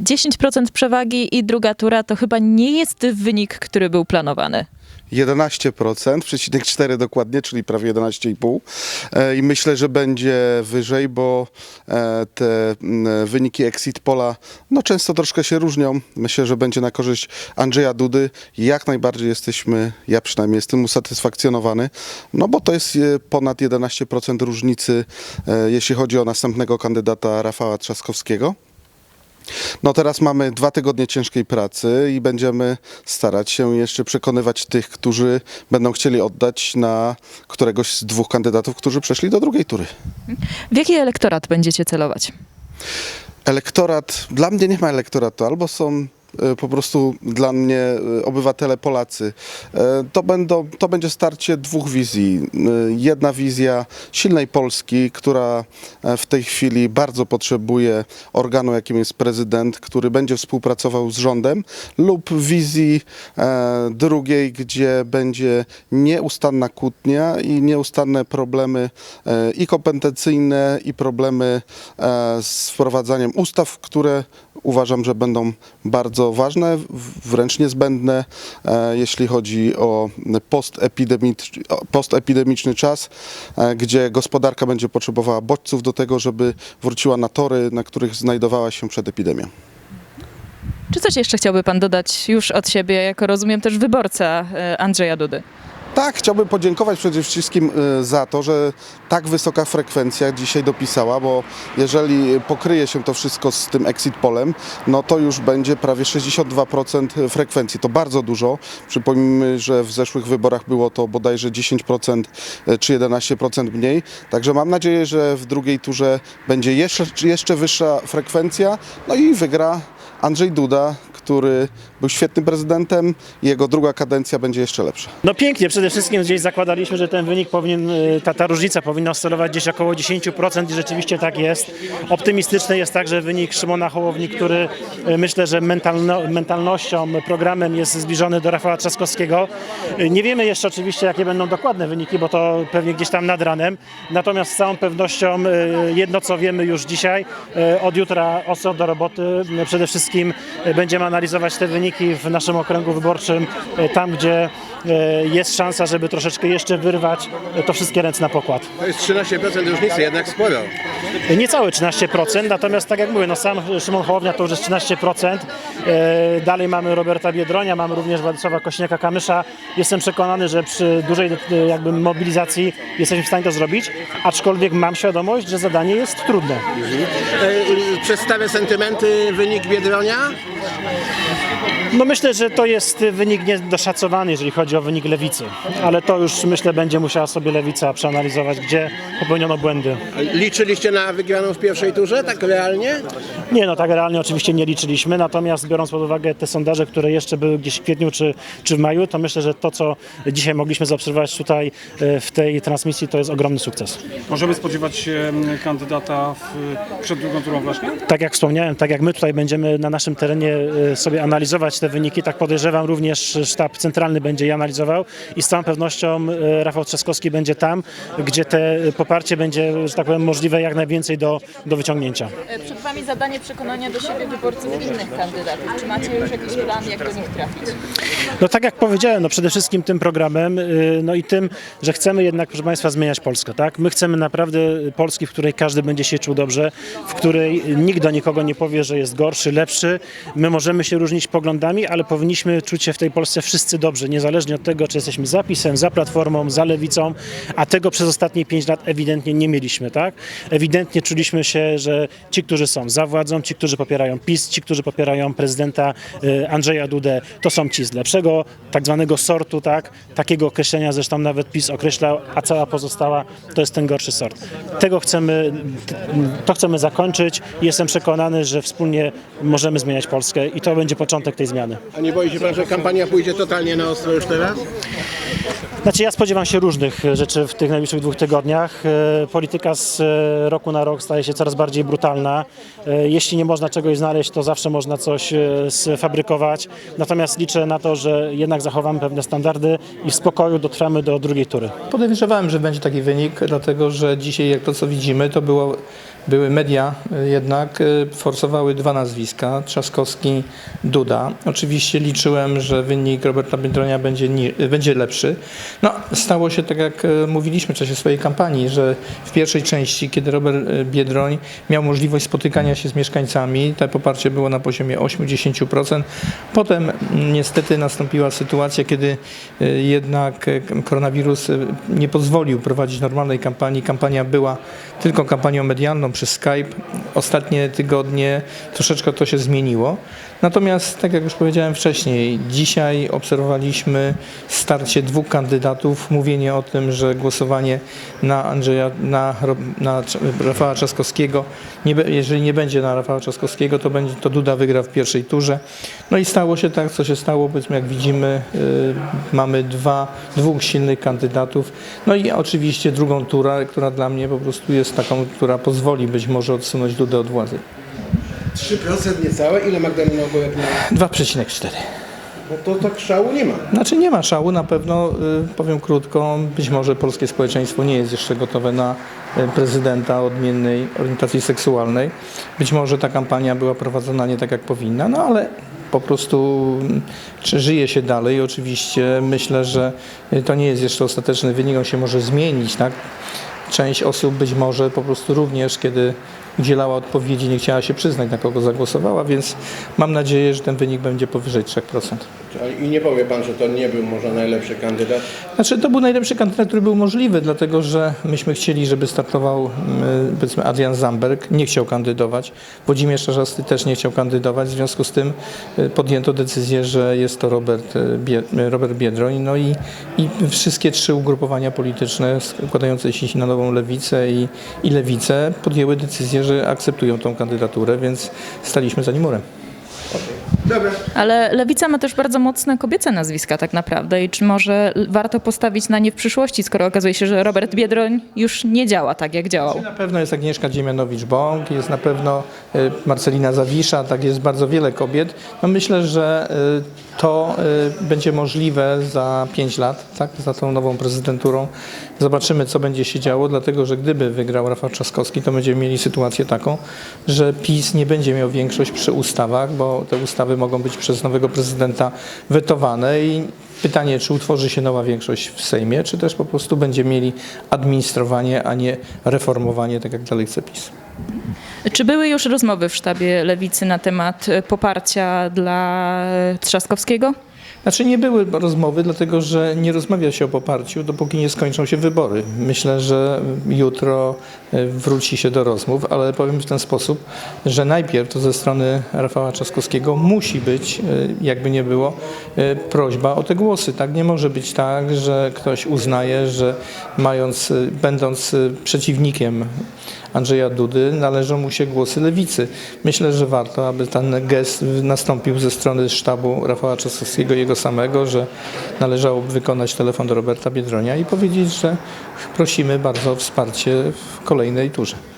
10% przewagi i druga tura to chyba nie jest wynik, który był planowany. 11%, przecinek 4 dokładnie, czyli prawie 11,5 E, i myślę, że będzie wyżej, bo e, te wyniki exit pola no często troszkę się różnią. Myślę, że będzie na korzyść Andrzeja Dudy. Jak najbardziej jesteśmy, ja przynajmniej jestem usatysfakcjonowany, no bo to jest e, ponad 11% różnicy, jeśli chodzi o następnego kandydata Rafała Trzaskowskiego. No teraz mamy dwa tygodnie ciężkiej pracy i będziemy starać się jeszcze przekonywać tych, którzy będą chcieli oddać na któregoś z dwóch kandydatów, którzy przeszli do drugiej tury. W jaki elektorat będziecie celować? Elektorat, dla mnie nie ma elektoratu, albo są po prostu dla mnie e, obywatele Polacy. E, To, będą, to będzie starcie dwóch wizji. E, Jedna wizja silnej Polski, która e, w tej chwili bardzo potrzebuje organu, jakim jest prezydent, który będzie współpracował z rządem, lub wizji e, drugiej, gdzie będzie nieustanna kłótnia i nieustanne problemy e, i kompetencyjne, i problemy e, z wprowadzaniem ustaw, które uważam, że będą bardzo ważne, wręcz niezbędne, e, jeśli chodzi o postepidemiczny czas, e, gdzie gospodarka będzie potrzebowała bodźców do tego, żeby wróciła na tory, na których znajdowała się przed epidemią. Czy coś jeszcze chciałby pan dodać już od siebie, jako rozumiem też wyborca e, Andrzeja Dudy? Tak, chciałbym podziękować przede wszystkim y, za to, że tak wysoka frekwencja dzisiaj dopisała, bo jeżeli pokryje się to wszystko z tym exit polem, no to już będzie prawie 62% frekwencji. To bardzo dużo. Przypomnijmy, że w zeszłych wyborach było to bodajże 10% y, czy 11% mniej. Także mam nadzieję, że w drugiej turze będzie jeszcze, jeszcze wyższa frekwencja, no i wygra Andrzej Duda, który był świetnym prezydentem. Jego druga kadencja będzie jeszcze lepsza. No pięknie, przede wszystkim gdzieś zakładaliśmy, że ten wynik powinien, y, ta, ta różnica powinna oscylować gdzieś około 10% i rzeczywiście tak jest. Optymistyczny jest także wynik Szymona Hołowni, który y, myślę, że mentalno, mentalnością, programem jest zbliżony do Rafała Trzaskowskiego. Y, Nie wiemy jeszcze oczywiście, jakie będą dokładne wyniki, bo to pewnie gdzieś tam nad ranem. Natomiast z całą pewnością jedno, co wiemy już dzisiaj, od jutra ostro do roboty. Przede wszystkim będziemy analizować te wyniki w naszym okręgu wyborczym, y, tam gdzie y, jest szansa, żeby troszeczkę jeszcze wyrwać y, to wszystkie ręce na pokład. To jest 13% różnicy, jednak sporo. Niecałe 13%, natomiast tak jak mówię, no sam Szymon Hołownia to już jest 13%. Y, Dalej mamy Roberta Biedronia, mamy również Władysława Kośniaka-Kamysza. Jestem przekonany, że przy dużej jakby mobilizacji jesteśmy w stanie to zrobić, aczkolwiek mam świadomość, że zadanie jest trudne. E, Przedstawia sentymenty wynik Biedronia. No myślę, że to jest wynik niedoszacowany, jeżeli chodzi o wynik lewicy, ale to już myślę będzie musiała sobie lewica przeanalizować, gdzie popełniono błędy. Liczyliście na wygraną w pierwszej turze, tak realnie? Nie, no tak realnie oczywiście nie liczyliśmy, natomiast biorąc pod uwagę te sondaże, które jeszcze były gdzieś w kwietniu czy, czy w maju, to myślę, że to, co dzisiaj mogliśmy zaobserwować tutaj e, w tej transmisji, to jest ogromny sukces. Możemy spodziewać się kandydata w, przed drugą turą właśnie? Tak jak wspomniałem, tak jak my tutaj będziemy na naszym terenie e, sobie analizować te wyniki, tak podejrzewam również sztab centralny będzie je analizował i z całą pewnością e, Rafał Trzaskowski będzie tam, gdzie te poparcie będzie, że tak powiem, możliwe jak najwięcej do, do wyciągnięcia. Przed wami zadanie przekonania do siebie wyborców innych kandydatów. Czy macie już jakiś plan, jak do nich trafić? No tak jak powiedziałem, no przede wszystkim tym programem, y, no i tym, że chcemy jednak, proszę Państwa, zmieniać Polskę, tak? My chcemy naprawdę Polski, w której każdy będzie się czuł dobrze, w której nikt do nikogo nie powie, że jest gorszy, lepszy. My możemy się różnić poglądami, ale powinniśmy czuć się w tej Polsce wszyscy dobrze, niezależnie od tego, czy jesteśmy za PiSem, za Platformą, za Lewicą, a tego przez ostatnie pięć lat ewidentnie nie mieliśmy, tak? Ewidentnie czuliśmy się, że ci, którzy są za władzą, ci, którzy popierają PiS, ci, którzy popierają prezydenta y, Andrzeja Dudę, to są ci z lepszego, tak zwanego sortu, tak? Takiego określenia zresztą nawet PiS określał, a cała pozostała to jest ten gorszy sort. Tego chcemy, to chcemy zakończyć jestem przekonany, że wspólnie możemy zmieniać Polskę i to będzie początek tej zmiany. A nie boi się pan, że kampania pójdzie totalnie na ostro już teraz? Znaczy ja spodziewam się różnych rzeczy w tych najbliższych dwóch tygodniach. E, Polityka z e, roku na rok staje się coraz bardziej brutalna. E, Jeśli nie można czegoś znaleźć, to zawsze można coś sfabrykować. Natomiast liczę na to, że jednak zachowamy pewne standardy i w spokoju dotrwamy do drugiej tury. Podejrzewałem, że będzie taki wynik, dlatego że dzisiaj, jak to co widzimy, to było były media y, jednak y, forsowały dwa nazwiska, Trzaskowski, Duda. Oczywiście liczyłem, że wynik Roberta Biedronia będzie, y, będzie lepszy. No, stało się tak, jak mówiliśmy w czasie swojej kampanii, że w pierwszej części, kiedy Robert Biedroń miał możliwość spotykania się z mieszkańcami, to poparcie było na poziomie 8-10%. Potem mm, niestety nastąpiła sytuacja, kiedy jednak koronawirus nie pozwolił prowadzić normalnej kampanii. Kampania była tylko kampanią medialną przez Skype. Ostatnie tygodnie troszeczkę to się zmieniło. Natomiast, tak jak już powiedziałem wcześniej, dzisiaj obserwowaliśmy starcie dwóch kandydatów, mówienie o tym, że głosowanie na Andrzeja, na, na Rafała Trzaskowskiego, nie, jeżeli nie będzie na Rafała Trzaskowskiego, to, będzie, to Duda wygra w pierwszej turze. No i stało się tak, co się stało, powiedzmy jak widzimy, y, mamy dwa, dwóch silnych kandydatów, no i oczywiście drugą turę, która dla mnie po prostu jest taką, która pozwoli być może odsunąć Dudę od władzy. 3% niecałe. Ile Magdalena miała? 2,4. No to tak szału nie ma. Znaczy nie ma szału, na pewno y, powiem krótko, być może polskie społeczeństwo nie jest jeszcze gotowe na y, prezydenta odmiennej orientacji seksualnej. Być może ta kampania była prowadzona nie tak jak powinna, no ale po prostu mm, czy żyje się dalej. Oczywiście myślę, że y, to nie jest jeszcze ostateczny wynik, on się może zmienić, tak? Część osób być może po prostu również, kiedy udzielała odpowiedzi, nie chciała się przyznać, na kogo zagłosowała, więc mam nadzieję, że ten wynik będzie powyżej 3%. I nie powie pan, że to nie był może najlepszy kandydat? Znaczy, to był najlepszy kandydat, który był możliwy, dlatego że myśmy chcieli, żeby startował mm, powiedzmy Adrian Zamberg, nie chciał kandydować. Włodzimierz Czarzasty też nie chciał kandydować, w związku z tym y, podjęto decyzję, że jest to Robert, y, y, Robert Biedroń. No i, i wszystkie trzy ugrupowania polityczne składające się na Nową Lewicę i, i Lewicę podjęły decyzję, że akceptują tą kandydaturę, więc staliśmy za nim murem. Dobra. Ale Lewica ma też bardzo mocne kobiece nazwiska tak naprawdę i czy może warto postawić na nie w przyszłości, skoro okazuje się, że Robert Biedroń już nie działa tak, jak działał? Na pewno jest Agnieszka Dziemianowicz-Bąk, jest na pewno y, Marcelina Zawisza, tak jest bardzo wiele kobiet. No myślę, że y, to y, będzie możliwe za 5 lat, tak, za tą nową prezydenturą. Zobaczymy, co będzie się działo, dlatego że gdyby wygrał Rafał Trzaskowski, to będziemy mieli sytuację taką, że PiS nie będzie miał większość przy ustawach, bo te ustawy mogą być przez nowego prezydenta wetowane i Pytanie, czy utworzy się nowa większość w Sejmie, czy też po prostu będzie mieli administrowanie, a nie reformowanie, tak jak dalej chce PiS. Czy były już rozmowy w sztabie Lewicy na temat poparcia dla Trzaskowskiego? Znaczy nie były rozmowy, dlatego że nie rozmawia się o poparciu, dopóki nie skończą się wybory. Myślę, że jutro e, wróci się do rozmów, ale powiem w ten sposób, że najpierw to ze strony Rafała Trzaskowskiego musi być, e, jakby nie było, e, prośba o te głosy. Tak nie może być tak, że ktoś uznaje, że mając, będąc przeciwnikiem Andrzeja Dudy, należą mu się głosy lewicy. Myślę, że warto, aby ten gest nastąpił ze strony sztabu Rafała Trzaskowskiego jego samego, że należałoby wykonać telefon do Roberta Biedronia i powiedzieć, że prosimy bardzo o wsparcie w kolejnej turze.